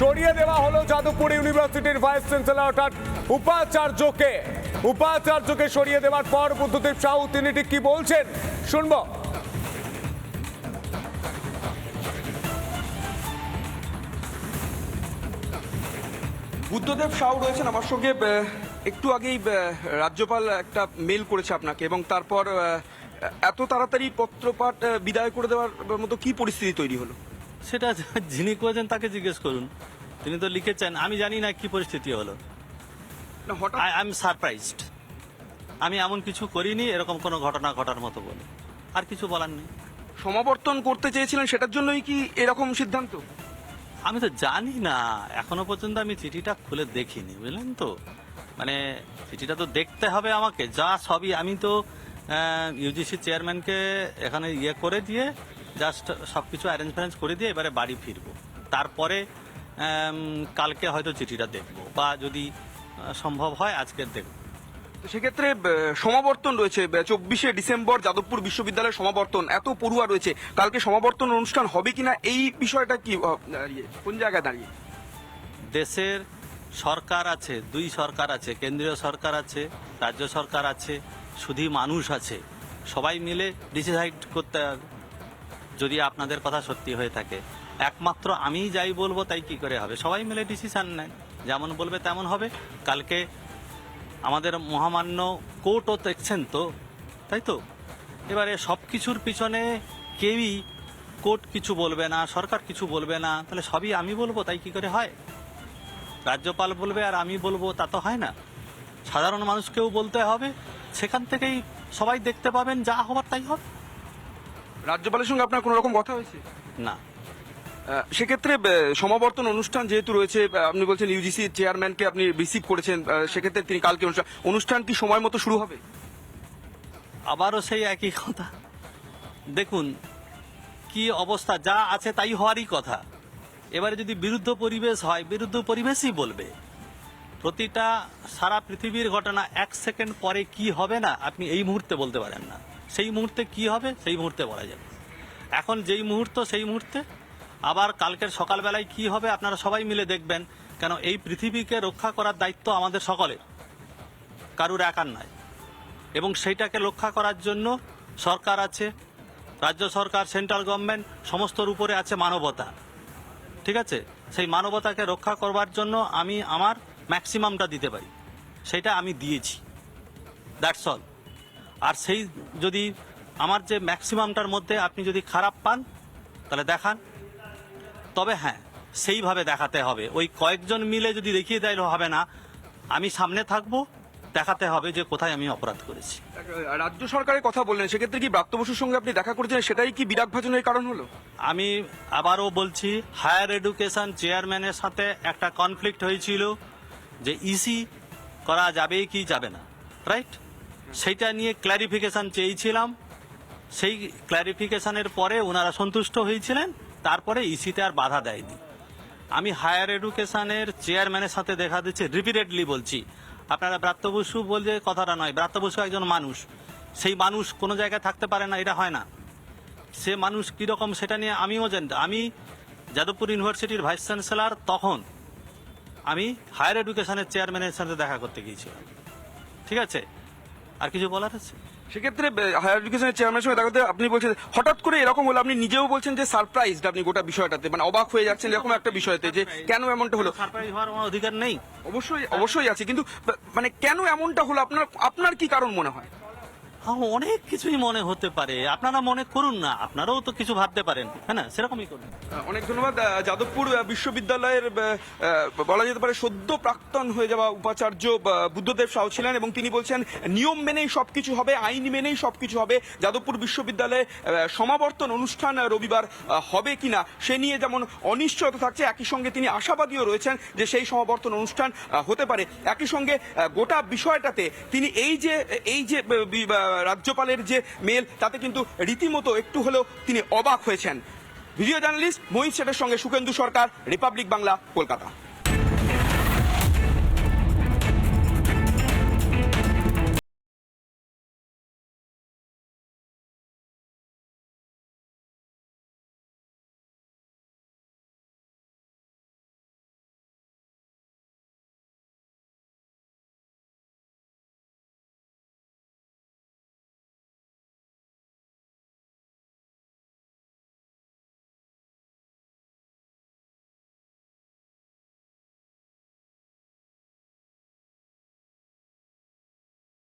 সরিয়ে দেওয়া হলো যাদবপুর ইউনিভার্সিটির ভাইস চ্যান্সেলর অর্থাৎ উপাচার্যকে। উপাচার্যকে সরিয়ে দেওয়ার পর বুদ্ধদেব সাউ তিনি ঠিক কি বলছেন? শুনব। বুদ্ধদেব সাউ রয়েছেন আমার সঙ্গে। একটু আগেই রাজ্যপাল একটা মেল করেছে আপনাকে এবং তারপর এত তাড়াতাড়ি পত্রপাঠ বিদায় করে দেওয়ার মতো কি পরিস্থিতি তৈরি হলো? সেটা যিনি করেছেন তাকে জিজ্ঞেস করুন। তিনি তো লিখেছেন আমি জানি না কি পরিস্থিতি হলো। I am surprised. আমি এমন কিছু করিনি এরকম কোনো ঘটনা ঘটার মতো বলে। আর কিছু বলার নেই। সমাবর্তন করতে চেয়েছিলেন সেটার জন্যই কি এরকম সিদ্ধান্ত? আমি তো জানি না এখনও পর্যন্ত আমি চিঠিটা খুলে দেখিনি বুঝলেন তো? মানে চিঠিটা তো দেখতে হবে আমাকে যা সবই। আমি তো ইউজিসি চেয়ারম্যানকে এখানে ইয়ে করে দিয়ে জাস্ট সব কিছু অ্যারেঞ্জ ফ্যারেঞ্জ করে দিয়ে এবারে বাড়ি ফিরবো। তারপরে কালকে হয়তো চিঠিটা দেখব বা যদি সম্ভব হয় আজকের দেখব। তো সেক্ষেত্রে সমাবর্তন রয়েছে চব্বিশে ডিসেম্বর যাদবপুর বিশ্ববিদ্যালয়ের সমাবর্তন। এত পড়ুয়া রয়েছে কালকে সমাবর্তন অনুষ্ঠান হবে কিনা এই বিষয়টা কি দাঁড়িয়ে কোন জায়গায় দাঁড়িয়ে? দেশের সরকার আছে দুই সরকার আছে কেন্দ্রীয় সরকার আছে রাজ্য সরকার আছে শুধু মানুষ আছে। সবাই মিলে ডিসাইড করতে যদি আপনাদের কথা সত্যি হয়ে থাকে। একমাত্র আমি যাই বলব তাই কি করে হবে? সবাই মিলে ডিসিশন নেন যেমন বলবে তেমন হবে। কালকে আমাদের মহামান্য কোর্টও দেখছেন তো? তাই তো? এবারে সব কিছুর পিছনে কেউই কোর্ট কিছু বলবে না, সরকার কিছু বলবে না। তাহলে সবই আমি বলব, তাই কি করে হয়? রাজ্যপাল বলবে আর আমি বলব, তা তো হয় না। সাধারণ মানুষকেও বলতে হবে। সেখান থেকেই সবাই দেখতে পাবেন যা হবার তাই হবে। রাজ্যপালের সঙ্গে আপনার কোনো রকম কথা হয়েছে? না। সেক্ষেত্রে সমাবর্তন অনুষ্ঠান যেহেতু রয়েছে আপনি বলছেন ইউজিসি চেয়ারম্যানকে আপনি রিসিভ করেছেন সেক্ষেত্রে তিনি কালকে অনুষ্ঠান অনুষ্ঠান কি সময় মতো শুরু হবে? আবারও সেই একই কথা। দেখুন কি অবস্থা যা আছে তাই হওয়ারই কথা। এবারে যদি বিরুদ্ধ পরিবেশ হয় বিরুদ্ধ পরিবেশই বলবে। প্রতিটা সারা পৃথিবীর ঘটনা এক সেকেন্ড পরে কি হবে না আপনি এই মুহূর্তে বলতে পারেন না। সেই মুহূর্তে কি হবে, সেই মুহূর্তে বলা যাবে। এখন যেই মুহূর্ত, সেই মুহূর্তে আবার কালকের সকালবেলায় কি হবে আপনারা সবাই মিলে দেখবেন, কেন এই পৃথিবীকে রক্ষা করার দায়িত্ব আমাদের সকলের। কারুর একার নয় এবং সেইটাকে রক্ষা করার জন্য সরকার আছে, রাজ্য সরকার, সেন্ট্রাল গভর্নমেন্ট, সমস্তর উপরে আছে মানবতা। ঠিক আছে? সেই মানবতাকে রক্ষা করবার জন্য আমি আমার ম্যাক্সিমামটা দিতে পারি। সেটা আমি দিয়েছি। That's all. আর সেই যদি আমার যে ম্যাক্সিমামটার মধ্যে আপনি যদি খারাপ পান তাহলে দেখান। তবে হ্যাঁ সেইভাবে দেখাতে হবে। ওই কয়েকজন মিলে যদি দেখিয়ে দেয় হবে না। আমি সামনে থাকব দেখাতে হবে যে কোথায় আমি অপরাধ করেছি। রাজ্য সরকারের কথা বললেন সেক্ষেত্রে কি ব্রাত্য বসুর সঙ্গে আপনি দেখা করেছেন সেটাই কি বিরাট ভাজনের কারণ হলো? আমি আবারও বলছি হায়ার এডুকেশন চেয়ারম্যানের সাথে একটা কনফ্লিক্ট হয়েছিল যে ইসি করা যাবে কি যাবে না রাইট? সেইটা নিয়ে ক্ল্যারিফিকেশন চেয়েছিলাম। সেই ক্ল্যারিফিকেশনের পরে ওনারা সন্তুষ্ট হয়েছিলেন, তারপরে ইসিতে আর বাধা দেয়নি। আমি হায়ার এডুকেশনের চেয়ারম্যানের সাথে দেখা দিচ্ছি রিপিটেডলি বলছি। আপনারা ব্রাত্য বসু বলছে কথাটা নয়, ব্রাত্য বসু একজন মানুষ। সেই মানুষ কোনো জায়গায় থাকতে পারে না, এটা হয় না। সে মানুষ কীরকম সেটা নিয়ে আমিও জানি আমি যাদবপুর ইউনিভার্সিটির ভাইস চ্যান্সেলর তখন আমি হায়ার এডুকেশনের চেয়ারম্যানের সাথে দেখা করতে গিয়েছিলাম। ঠিক আছে? আর কিছু বলার আছে? সেক্ষেত্রে হায়ার এডুকেশনের চেয়ারম্যান সঙ্গে দেখা আপনি বলছেন হঠাৎ করে এরকম হলো আপনি নিজেও বলছেন যে সারপ্রাইজ আপনি গোটা বিষয়টাতে মানে অবাক হয়ে যাচ্ছেন এরকম একটা বিষয়তে যে কেন এমনটা হলো? সারপ্রাইজ হওয়ার আমার অধিকার নেই। অবশ্যই অবশ্যই আছে কিন্তু মানে কেন এমনটা হলো? আপনার আপনার কি কারণ মনে হ্যাঁ, অনেক কিছুই মনে হতে পারে। আপনারা মনে করুন না, আপনারাও তো কিছু ভাবতে পারেন হ্যাঁ না? সেরকমই করুন। অনেক ধন্যবাদ। যাদবপুর বিশ্ববিদ্যালয়ের বলা যেতে পারে সদ্য প্রাক্তন হয়ে যাওয়া উপাচার্য বুদ্ধদেব সাউ ছিলেন এবং তিনি বলছেন, নিয়ম মেনেই সবকিছু হবে, আইন মেনেই সবকিছু হবে। যাদবপুর বিশ্ববিদ্যালয়ে সমাবর্তন অনুষ্ঠান রবিবার হবে কিনা সে নিয়ে যেমন অনিশ্চয়তা থাকছে, একই সঙ্গে তিনি আশাবাদীও রয়েছেন যে সেই সমাবর্তন অনুষ্ঠান হতে পারে। একই সঙ্গে গোটা বিষয়টাতে তিনি এই যে এই যে রাজ্যপালের যে মেল তাতে কিন্তু রীতিমতো একটু হলেও তিনি অবাক হয়েছেন। ভিডিও জার্নালিস্ট মহিত শেঠের সঙ্গে সুকেন্দু সরকার রিপাবলিক বাংলা কলকাতা।